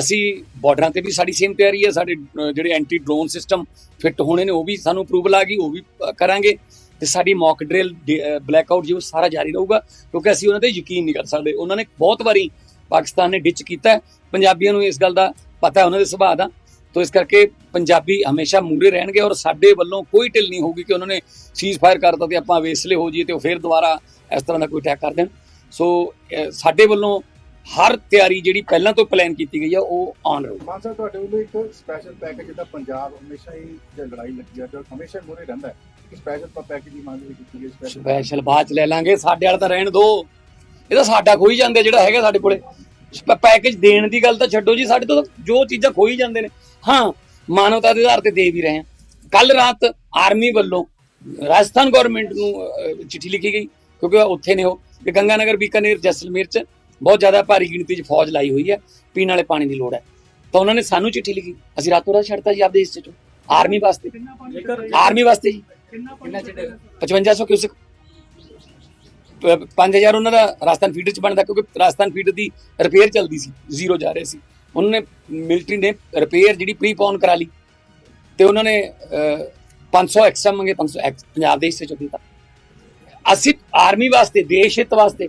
ਅਸੀਂ ਬਾਰਡਰਾਂ ਤੇ ਵੀ ਸਾਡੀ ਸੇਮ ਤਿਆਰੀ ਹੈ, ਸਾਡੇ ਜਿਹੜੇ ਐਂਟੀ ਡਰੋਨ ਸਿਸਟਮ ਫਿੱਟ ਹੋਣੇ ਨੇ, ਉਹ ਵੀ ਸਾਨੂੰ ਅਪਰੂਵਲ ਆ ਗਈ, ਉਹ ਵੀ ਕਰਾਂਗੇ। ਤੇ ਸਾਡੀ ਮੌਕ ਡਰਿਲ ਬਲੈਕਆਊਟ ਜੀ ਉਹ ਸਾਰਾ ਜਾਰੀ ਰਹੂਗਾ, ਕਿਉਂਕਿ ਅਸੀਂ ਉਹਨਾਂ ਤੇ ਯਕੀਨ ਨਹੀਂ ਕਰ ਸਕਦੇ। ਉਹਨਾਂ ਨੇ ਬਹੁਤ ਵਾਰੀ ਪਾਕਿਸਤਾਨ ਨੇ ਡਿਚ ਕੀਤਾ ਪੰਜਾਬੀਆਂ ਨੂੰ ਇਸ ਗੱਲ ਦਾ ਪਤਾ ਹੈ, ਉਹਨਾਂ ਦੇ ਸੁਭਾਅ ਦਾ। ਤੋ ਇਸ ਕਰਕੇ ਪੰਜਾਬੀ ਹਮੇਸ਼ਾ ਮੂਰੇ ਰਹਿਣਗੇ ਔਰ ਸਾਡੇ ਵੱਲੋਂ ਕੋਈ ਢਿੱਲ ਨਹੀਂ ਹੋਊਗੀ ਕਿ ਉਹਨਾਂ ਨੇ ਸੀਜ਼ ਫਾਇਰ ਕਰਤਾ ਤੇ ਆਪਾਂ ਵੇਸਲੇ ਹੋ ਜਾਈਏ ਤੇ ਉਹ ਫਿਰ ਦੁਬਾਰਾ ਇਸ ਤਰ੍ਹਾਂ ਦਾ ਕੋਈ ਅਟੈਕ ਕਰ ਦੇਣ। ਸੋ ਸਾਡੇ ਵੱਲੋਂ ਹਰ ਤਿਆਰੀ ਜਿਹੜੀ ਪਹਿਲਾਂ ਤੋਂ ਪਲਾਨ ਕੀਤੀ ਗਈ ਆ ਉਹ ਆਨ ਰਹੂ ਮਾਨ ਸਾਹਿਬ ਤੁਹਾਡੇ ਵੱਲੋਂ ਇੱਕ ਸਪੈਸ਼ਲ ਪੈਕੇਜ ਜਿੱਦਾਂ ਪੰਜਾਬ ਹਮੇਸ਼ਾ ਹੀ ਜੇ ਲੜਾਈ ਲੱਗੀ ਆ ਤੇ ਹਮੇਸ਼ਾ ਮੂਰੇ ਰਹਿੰਦਾ ਹੈ। ਇੱਕ ਸਪੈਸ਼ਲ ਪੈਕੇਜ ਦੀ ਮੰਗ ਵੀ ਕੀਤੀ ਗਈ ਸਪੈਸ਼ਲ ਸਪੈਸ਼ਲ ਬਾਅਦ ਚ ਲੈ ਲਾਂਗੇ ਸਾਡੇ ਵਾਲਾ ਤਾਂ ਰਹਿਣ ਦੋ। ਇਹ ਤਾਂ ਸਾਡਾ ਖੋਈ ਜਾਂਦੇ ਜਿਹੜਾ ਹੈਗਾ ਸਾਡੇ ਕੋਲੇ। ਪੈਕੇਜ ਦੇਣ ਦੀ ਗੱਲ ਤਾਂ ਛੱਡੋ ਜੀ ਸਾਡੇ ਤੋਂ ਜੋ ਚੀਜ਼ਾਂ ਖੋਈ ਜਾਂਦੇ ਨੇ। ਹਾਂ ਮਾਨਵਤਾ ਦੇ ਆਧਾਰ ਤੇ ਦੇ ਵੀ ਰਹੇ ਹਾਂ। ਕੱਲ ਰਾਤ ਆਰਮੀ ਵੱਲੋਂ ਰਾਜਸਥਾਨ ਗਵਰਨਮੈਂਟ ਨੂੰ ਚਿੱਠੀ ਲਿਖੀ ਗਈ ਕਿਉਂਕਿ ਉਹ ਉੱਥੇ ਨੇ ਉਹ ਕਿ ਗੰਗਾਨਗਰ ਬੀਕਾਨੇਰ ਜੈਸਲਮੇਰ ਚ ਬਹੁਤ ਜ਼ਿਆਦਾ ਭਾਰੀ ਗਿਣਤੀ 'ਚ ਫੌਜ ਲਾਈ ਹੋਈ ਹੈ ਪੀਣ ਵਾਲੇ ਪਾਣੀ ਦੀ ਲੋੜ ਹੈ। ਤਾਂ ਉਹਨਾਂ ਨੇ ਸਾਨੂੰ ਚਿੱਠੀ ਲਿਖੀ। ਅਸੀਂ ਰਾਤੋਂ ਰਾਤ ਛੱਡਤਾ ਜੀ ਆਪਦੇ ਹਿੱਸੇ ਚੋਂ। ਆਰਮੀ ਵਾਸਤੇ। ਆਰਮੀ ਵਾਸਤੇ ਜੀ। 5500 ਕਿਊਸਿਕ। 5000 ਉਹਨਾਂ ਦਾ ਰਾਜਸਥਾਨ ਫੀਡਰ ਚ ਬਣਦਾ ਕਿਉਂਕਿ ਰਾਜਸਥਾਨ ਫੀਡਰ ਦੀ ਰਿਪੇਅਰ ਚੱਲਦੀ ਸੀ ਜ਼ੀਰੋ ਜਾ ਰਹੇ ਸੀ। ਉਹਨਾਂ ਨੇ ਮਿਲਟਰੀ ਨੇ ਰਿਪੇਅਰ ਜਿਹੜੀ ਪ੍ਰੀਪੋਨ ਕਰਾ ਲਈ। ਤੇ ਉਹਨਾਂ ਨੇ ਅਹ, 500 ਐਕਸਟਰਾ ਮੰਗੇ 500 ਐਕਸ- ਪੰਜਾਬ ਦੇ ਹਿੱਸੇ ਚੋਂ ਦਿੱਤਾ। ਅਸੀਂ ਆਰਮੀ ਵਾਸਤੇ ਦੇਸ਼ ਹਿੱਤ ਵਾਸਤੇ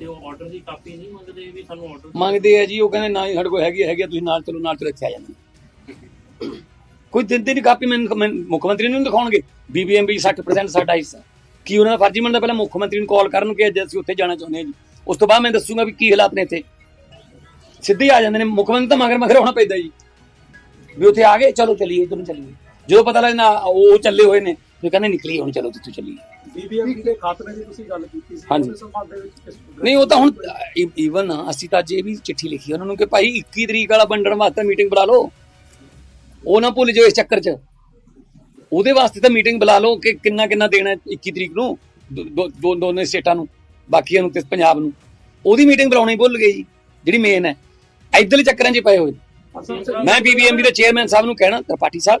ਤੇ ਉਹ ਆਰਡਰ ਦੀ ਕਾਪੀ ਨਹੀਂ ਮੰਗਦੇ ਵੀ ਸਾਨੂੰ ਆਰਡਰ ਮੰਗਦੇ ਆ ਜੀ ਉਹ ਕਹਿੰਦੇ ਨਾ ਜੀ ਸਾਡੇ ਕੋਲ ਹੈਗੀ ਹੈਗੀ ਆ, ਤੁਸੀਂ ਨਾਲ ਚਲੋ ਨਾਲ ਚਲੋ ਇੱਥੇ ਆ ਜਾਂਦੇ। ਕੋਈ ਦਿੰਦੇ ਨਹੀਂ ਕਾਪੀ ਮੈਨੂੰ ਮੈਨੂੰ ਮੁੱਖ ਮੰਤਰੀ ਨੂੰ ਨੀ ਦਿਖਾਉਣਗੇ? ਬੀਬੀਐਮਬੀ 60% ਸਾਡਾ ਹਿੱਸਾ। ਕੀ ਉਹਨਾਂ ਦਾ ਫਰਜ਼ੀ ਮੰਨਦਾ ਪਹਿਲਾਂ ਮੁੱਖ ਮੰਤਰੀ ਨੂੰ ਕਾਲ ਕਰਨ ਕਿ ਅੱਜ ਅਸੀਂ ਉੱਥੇ ਜਾਣਾ ਚਾਹੁੰਦੇ ਹਾਂ ਜੀ। ਉਸ ਤੋਂ ਬਾਅਦ ਮੈਂ ਦੱਸੂਗਾ ਵੀ ਕੀ ਹਾਲਾਤ ਨੇ ਇੱਥੇ। ਸਿੱਧੇ ਹੀ ਆ ਜਾਂਦੇ ਨੇ ਮੁੱਖ ਮੰਤਰੀ ਤਾਂ ਮਗਰ ਮਗਰ ਹੋਣਾ ਪੈਂਦਾ ਜੀ। ਵੀ ਉੱਥੇ ਆ ਗਏ ਚਲੋ ਚੱਲੀਏ ਇੱਧਰ ਨੂੰ ਚੱਲੀਏ। ਜਦੋਂ ਪਤਾ ਲੱਗਦਾ ਉਹ ਚੱਲੇ ਹੋਏ ਨੇ ਫਿਰ ਕਹਿੰਦੇ ਨਿਕਲੀਏ ਹੁਣ ਚਲੋ ਜਿੱਥੋਂ ਚੱਲੀਏ। ਬੀਬੀਐਮਬੀ ਦੇ ਖਾਤਮੇ ਦੀ ਤੁਸੀਂ ਗੱਲ ਕੀਤੀ ਸੀ ਹਾਂਜੀ। ਉਹਦੇ ਸੰਬੰਧ ਦੇ ਵਿੱਚ ਕਿਸ ਨਹੀਂ ਉਹ ਤਾਂ ਹੁਣ ਈਵਨ ਅਸੀਂ ਤਾਂ ਇਹ ਵੀ ਚਿੱਠੀ ਲਿਖੀ ਉਹਨਾਂ ਨੂੰ ਕਿ ਭਾਈ 21 ਤਰੀਕ ਵਾਲਾ ਵੰਡਣ ਵਾਸਤੇ ਮੀਟਿੰਗ ਬੁਲਾ ਲਓ ਉਹ ਨਾ ਭੁੱਲ ਜਾਓ ਇਸ ਚੱਕਰ 'ਚ ਉਹਦੇ ਵਾਸਤੇ ਤਾਂ ਮੀਟਿੰਗ ਬੁਲਾ ਲਓ ਕਿ ਕਿੰਨਾ ਕਿੰਨਾ ਦੇਣਾ ਹੈ 21 ਤਰੀਕ ਨੂੰ ਦੋ- ਦੋ ਦੋ- ਦੋਨੇ ਸਟੇਟਾਂ ਨੂੰ ਬਾਕੀਆਂ ਨੂੰ ਤੇ ਪੰਜਾਬ ਨੂੰ ਉਹਦੀ ਮੀਟਿੰਗ ਬੁਲਾਉਣੀ ਭੁੱਲ ਗਏ ਜੀ ਜਿਹੜੀ ਮੇਨ ਹੈ ਇਧਰਲੇ ਚੱਕਰਾਂ 'ਚ ਪਏ ਹੋਏ ਨੇ। ਮੈਂ ਬੀਬੀਐਮਬੀ ਦੇ ਚੇਅਰਮੈਨ ਸਾਹਿਬ ਨੂੰ ਕਹਿਣਾ ਤ੍ਰਿਪਾਠੀ ਸਾਹਿਬ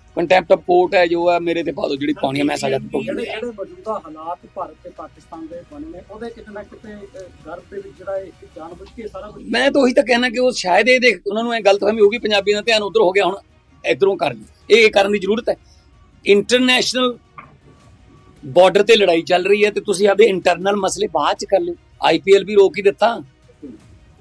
ਕੰਟੈਂਪਟ ਆਫ ਕੋਰਟ ਹੈ ਜੋ ਹੈ ਮੇਰੇ ਤੇ ਪਾ ਦਿਓ ਜਿਹੜੀ ਪਾਉਣੀ ਹੈ ਮੈਂ ਸਜ਼ਾ ਜਿਹੜੇ ਦਿੱਤੀ ਜਿਹੜੇ ਮੌਜੂਦਾ ਹਾਲਾਤ ਭਾਰਤ ਤੇ ਪਾਕਿਸਤਾਨ ਦੇ ਬਣੇ ਨੇ। ਉਹਦੇ ਕਿਤੇ ਨਾ ਕਿਤੇ ਗਰਭ ਦੇ ਵਿੱਚ ਜਿਹੜਾ ਇਹ ਜਾਣਬੁੱਝ ਕੇ ਸਾਰਾ ਕੁਝ ਮੈਂ ਤਾਂ ਉਹੀ ਤਾਂ ਕਹਿਣਾ ਕਿ ਉਹ ਸ਼ਾਇਦ ਇਹ ਦੇਖ ਉਹਨਾਂ ਨੂੰ ਇਹ ਗਲਤਫਹਿਮੀ ਹੋਊਗੀ ਪੰਜਾਬੀ ਦਾ ਧਿਆਨ ਉਧਰ ਹੋ ਗਿਆ ਹੁਣ ਇਧਰੋਂ ਕਰ ਇਹ ਕਰਨ ਦੀ ਜ਼ਰੂਰਤ ਹੈ। ਇੰਟਰਨੈਸ਼ਨਲ ਬਾਰਡਰ ਤੇ ਲੜਾਈ ਚੱਲ ਰਹੀ ਹੈ ਤੇ ਤੁਸੀਂ ਆਪਦੇ ਇੰਟਰਨਲ ਮਸਲੇ ਬਾਅਦ ਚ ਕਰ ਲਿਓ। ਆਈਪੀਐਲ ਵੀ ਰੋਕ ਹੀ ਦਿੱਤਾ।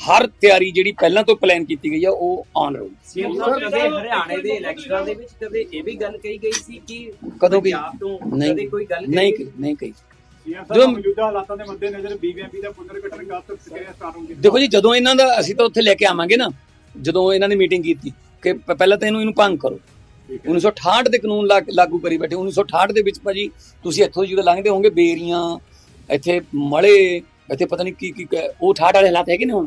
ਹਰ ਤਿਆਰੀ ਜਿਹੜੀ ਪਹਿਲਾਂ ਤੋਂ ਪਲਾਨ ਕੀਤੀ ਗਈ ਆ ਉਹ ਆਨ ਰਹੂ ਸੀਐਮ ਸਾਹਿਬ ਕਦੇ ਹਰਿਆਣੇ ਦੇ ਇਲੈਕਸ਼ਨਾਂ ਦੇ ਵਿੱਚ ਕਦੇ ਇਹ ਵੀ ਗੱਲ ਕਹੀ ਗਈ ਸੀ ਕਿ ਕਦੋਂ ਕਹੀ? ਪੰਜਾਬ ਤੋਂ ਨਹੀਂ। ਕਦੇ ਕੋਈ ਗੱਲ ਨਹੀਂ ਕਹੀ ਕਹੀ ਨਹੀਂ ਕਹੀ। ਸੀਐਮ ਜੋ- ਸਾਹਿਬ ਮੌਜੂਦਾ ਹਾਲਾਤਾਂ ਦੇ ਮੱਦੇ ਨਜ਼ਰ ਬੀਬੀਐਮਬੀ ਦਾ ਪੁਨਰ ਗਠਨ ਕਦ ਤੱਕ ਪ੍ਰਕਿਰਿਆ ਸਟਾਰਟ ਹੋਊਗੀ ਦੇਖੋ ਜੀ ਜਦੋਂ ਇਹਨਾਂ ਦਾ ਅਸੀਂ ਤਾਂ ਉੱਥੇ ਲੈ ਕੇ ਆਵਾਂਗੇ ਨਾ ਜਦੋਂ ਇਹਨਾਂ ਨੇ ਮੀਟਿੰਗ ਕੀਤੀ ਕਿ ਪਹਿਲਾਂ ਤਾਂ ਇਹਨੂੰ ਇਹਨੂੰ ਭੰਗ ਕਰੋ। 1968 ਦੇ ਕਾਨੂੰਨ ਲਾ- ਲਾਗੂ ਕਰੀ ਬੈਠੇ 1968 ਦੇ ਵਿੱਚ ਭਾਜੀ ਤੁਸੀਂ ਇੱਥੋਂ ਜਦੋਂ ਲੰਘਦੇ ਹੋਵੋਗੇ ਬੇਰੀਆਂ ਇੱਥੇ ਮਲੇ ਇੱਥੇ ਪਤਾ ਨਹੀਂ ਕੀ ਕੀ ਕ- ਉਹ 68 ਵਾਲੇ ਹਾਲਾਤ ਹੈਗੇ ਨੇ ਹੁਣ?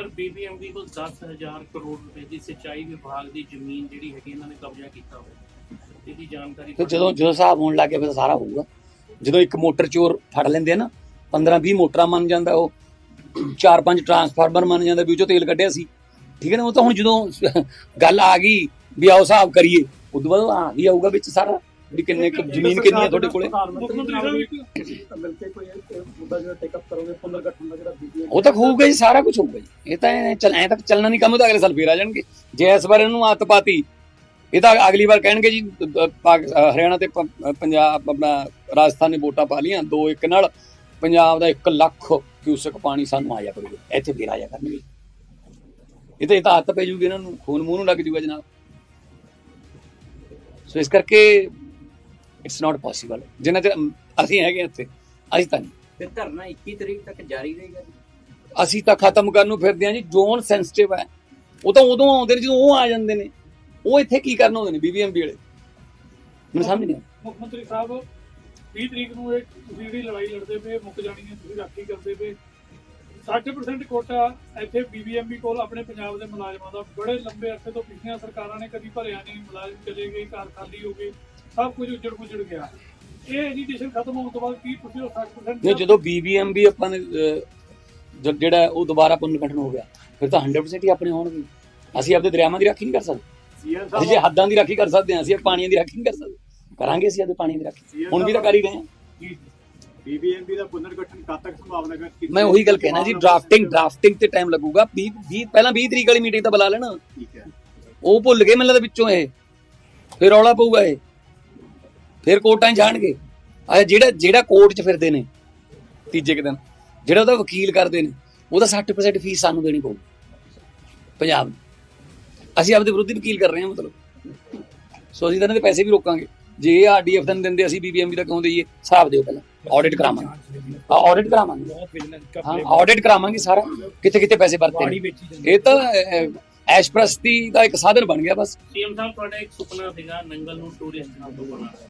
ਸਰ ਬੀਬੀਐਮਬੀ ਕੋਲ 10000 ਕਰੋੜ ਰੁਪਏ ਦੀ ਸਿੰਚਾਈ ਵਿਭਾਗ ਦੀ ਜ਼ਮੀਨ ਜਿਹੜੀ ਹੈਗੀ ਇਹਨਾਂ ਨੇ ਕਬਜ਼ਾ ਕੀਤਾ ਹੋਇਆ। ਇਹਦੀ ਜਾਣਕਾਰੀ ਤੇ ਜਦੋਂ ਜਦੋਂ ਹਿਸਾਬ ਹੋਣ ਲੱਗ ਫਿਰ ਸਾਰਾ ਹੋਊਗਾ। ਜਦੋਂ ਇੱਕ ਮੋਟਰ ਚੋਰ ਫੜ ਲੈਂਦੇ ਆ ਨਾ 15 20 ਮੋਟਰਾਂ ਮੰਨ ਜਾਂਦਾ ਉਹ, ਚਾਰ ਪੰਜ ਟਰਾਂਸਫਾਰਮਰ ਮੰਨ ਜਾਂਦਾ ਵੀ ਉਹ ਚੋਂ ਤੇਲ ਕੱਢਿਆ ਸੀ। ਠੀਕ ਹੈ ਨਾ, ਉਹ ਤਾਂ ਹੁਣ ਜਦੋਂ ਗੱਲ ਆ ਗਈ ਵੀ ਆਓ ਹਿਸਾਬ ਕਰੀਏ, ਉਦੋਂ ਬਾਅਦ ਆ ਹੀ ਆਊਗਾ ਵਿੱਚ ਸਾਰਾ। ਵੀ ਕਿੰਨੇ ਕੁ ਜ਼ਮੀਨ ਕਿੰਨੀ ਹੈ ਤੁਹਾਡੇ ਕੋਲੇ? ਮੰਤਰੀ ਮੁੱਖ ਮੰਤਰੀ ਵੀ ਮਿਲ ਕੇ ਕੋਈ ਮੁੱਦਾ ਜਿਹੜਾ ਟੇਕ ਅਪ ਕਰੋਗੇ ਪੁਨਰਗਠਨ ਦਾ ਜਿਹੜਾ ਬੀਬੀ ਉਹ ਤਾਂ ਹੋਊਗਾ ਜੀ ਸਾਰਾ ਕੁਝ ਹੋਊਗਾ ਜੀ ਇਹ ਤਾਂ ਐਂ ਚੱਲ ਐ ਤੱਕ ਚੱਲਣਾ ਨਹੀਂ ਕੰਮ ਤਾਂ ਅਗਲੇ ਸਾਲ ਫੇਰ ਆ ਜਾਣਗੇ। ਜੇ ਇਸ ਵਾਰ ਇਹਨੂੰ ਆਤ ਪਾਤੀ ਇਹ ਤਾਂ ਅਗਲੀ ਵਾਰ ਕਹਿਣਗੇ ਜੀ ਹਰਿਆਣਾ ਤੇ ਪੰਜਾਬ ਆਪਣਾ ਰਾਜਸਥਾਨ ਨੇ ਵੋਟਾਂ ਪਾ ਲੀਆਂ ਦੋ ਇੱਕ ਨਾਲ। ਪੰਜਾਬ ਦਾ 1 ਲੱਖ ਕਿਊਸਕ ਪਾਣੀ ਸਾਨੂੰ ਆਇਆ ਕਰੂਗਾ। ਇੱਥੇ ਫੇਰ ਆਇਆ ਕਰਨਗੇ। ਇਹ ਤਾਂ ਇਹ ਤਾਂ ਹੱਥ ਪੈ ਜੂਗੀ ਇਹਨਾਂ ਨੂੰ ਖੂਨ ਮੂੰਹ ਨੂੰ ਲੱਗ ਜੂਗਾ ਜਨਾਬ। ਸੋ ਇਸ ਕਰਕੇ ਇਟਸ ਨਾਟ ਪੋਸੀਬਲ ਜਿੰਨਾ ਚਿਰ ਅਸੀਂ ਹੈਗੇ ਇੱਥੇ ਅਸੀਂ ਤਾਂ ਨਹੀਂ। ਫਿਰ ਧਰਨਾ 21 ਤਰੀਕ ਤੱਕ ਜਾਰੀ ਰਹੇਗਾ ਅਸੀਂ ਤਾਂ ਖਤਮ ਕਰਨ ਨੂੰ ਫਿਰਦੇ ਹਾਂ ਜੀ ਜ਼ੋਨ ਸੈਂਸਿਟਿਵ ਹੈ। ਉਹ ਤਾਂ ਉਦੋਂ ਆਉਂਦੇ ਨੇ ਜਦੋਂ ਉਹ ਆ ਜਾਂਦੇ ਨੇ। ਉਹ ਇੱਥੇ ਕੀ ਕਰਨ ਆਉਂਦੇ ਨੇ ਬੀਬੀਐਮਬੀ ਵਾਲੇ? ਮੈਨੂੰ ਸਮਝ ਨਹੀਂ। ਮੁੱਖ ਮੰਤਰੀ ਸਾਹਿਬ 20 ਤਰੀਕ ਨੂੰ ਇਹ ਤੁਸੀਂ ਜਿਹੜੀ ਲੜਾਈ ਲੜਦੇ ਪਏ ਮੁੱਕ ਜਾਣੀ ਹੈ ਤੁਸੀਂ ਰਾਖੀ ਕਰਦੇ ਪਏ। 60% ਕੋਟਾ ਇੱਥੇ ਬੀਬੀਐਮਬੀ ਕੋਲ ਆਪਣੇ ਪੰਜਾਬ ਦੇ ਮੁਲਾਜ਼ਮਾਂ ਦਾ। ਬੜੇ ਲੰਬੇ ਅਰਸੇ ਤੋਂ ਪਿਛਲੀਆਂ ਸਰਕਾਰਾਂ ਨੇ ਕਦੀ ਭਰਿਆ ਨਹੀਂ ਮੁਲਾਜ਼ਮ ਚਲੇ ਗਏ ਘਰ ਖਾਲੀ ਹੋ ਗਏ। ਸਭ ਕੁਝ ਉੱਜੜ ਪੁੱਜੜ ਗਿਆ। ਇਹ ਐਜੀਟੇਸ਼ਨ ਖਤਮ ਹੋਣ ਤੋਂ ਬਾਅਦ ਕੀ ਤੁਸੀਂ ਉਹ 60% ਨਹੀਂ ਜਦੋਂ ਬੀਬੀਐਮਬੀ ਆਪਾਂ ਨੇ ਅਹ, ਜ- ਜਿਹੜਾ ਉਹ ਦੁਬਾਰਾ ਪੁਨਰਗਠਨ ਹੋ ਗਿਆ ਫਿਰ ਤਾਂ 100% ਹੀ ਆਪਣੇ ਹੋਣਗੇ। ਅਸੀਂ ਆਪਦੇ ਦਰਿਆਵਾਂ ਦੀ ਰਾਖੀ ਨਹੀਂ ਕਰ ਸਕਦੇ। ਅਸੀਂ ਜੇ ਹੱਦਾਂ ਦੀ ਰਾਖੀ ਕਰ ਸਕਦੇ ਹਾਂ ਅਸੀਂ ਪਾਣੀਆਂ ਦੀ ਰਾਖੀ ਨਹੀਂ ਕਰ ਸਕਦੇ। ਕਰਾਂਗੇ ਅਸੀਂ ਆਪਦੇ ਪਾਣੀ ਦੀ ਰਾਖੀ। ਹੁਣ ਵੀ ਤਾਂ ਕਰ ਹੀ ਰਹੇ ਹਾਂ। ਬੀਬੀਐਮਬੀ ਦਾ ਪੁਨਰਗਠਨ ਕਦ ਤੱਕ ਸੰਭਾਵਨਾ ਹੈ? ਮੈਂ ਉਹੀ ਗੱਲ ਕਹਿਣਾ ਜੀ ਡਰਾਫਟਿੰਗ ਡਰਾਫਟਿੰਗ ਤੇ ਟਾਈਮ ਲੱਗੂਗਾ। 20 20 ਪਹਿਲਾਂ 20 ਤਰੀਕ ਵਾਲੀ ਮੀਟਿੰਗ ਤਾਂ ਬੁਲਾ ਲੈਣਾ। ਠੀਕ ਹੈ। ਉਹ ਭੁੱਲ ਗਏ ਮੈਨੂੰ ਲੱਗਦਾ ਵਿੱਚੋਂ ਇਹ। ਫਿਰ ਰੌਲਾ ਪਊਗਾ ਇਹ। ਫਿਰ ਕੋਰਟਾਂ 'ਚ ਜਾਣਗੇ। ਆ ਜਿਹੜਾ ਜਿਹੜਾ ਕੋਰਟ 'ਚ ਫਿਰਦੇ ਨੇ, ਤੀਜੇ ਕੁ ਦਿਨ, ਜਿਹੜਾ ਉਹਦਾ ਵਕੀਲ ਕਰਦੇ ਨੇ, ਉਹਦਾ 60% ਫੀਸ ਸਾਨੂੰ ਦੇਣੀ ਪਊ, ਪੰਜਾਬ ਅਸੀਂ ਆਪਦੇ ਵਿਰੁੱਧ ਵਕੀਲ ਕਰ ਰਹੇ ਹਾਂ ਮਤਲਬ। ਸੋ ਅਸੀਂ ਤਾਂ ਇਹਨਾਂ ਦੇ ਪੈਸੇ ਵੀ ਰੋਕਾਂਗੇ। ਜੇ ਇਹ ਆਰਡੀਐਫ ਦਾ ਦਿੰਦੇ, ਅਸੀਂ ਬੀਬੀਐਮਬੀ ਦਾ ਕਿਉਂ ਦੇਈਏ? ਹਿਸਾਬ ਦਿਓ ਪਹਿਲਾਂ ਆਡਿਟ ਕਰਾਵਾਂਗੇ। ਆਡਿਟ ਕਰਾਵਾਂਗੇ। ਹਾਂ ਆਡਿਟ ਕਰਾਵਾਂਗੇ ਸਾਰਾ। ਕਿੱਥੇ ਕਿੱਥੇ ਪੈਸੇ ਵਰਤੇ ਇਹ ਤਾਂ ਐਸ਼ਪ੍ਰਸਤੀ ਦਾ ਇੱਕ ਸਾਧਨ ਬਣ ਗਿਆ ਬਸ। ਸੀਐਮ ਸਾਹਿਬ, ਤੁਹਾਡਾ ਇੱਕ ਸੁਪਨਾ ਸੀਗਾ, ਨੰਗਲ ਨੂੰ ਟੂਰਿਸਟ ਹੱਬ ਬਣਾਉਣਾ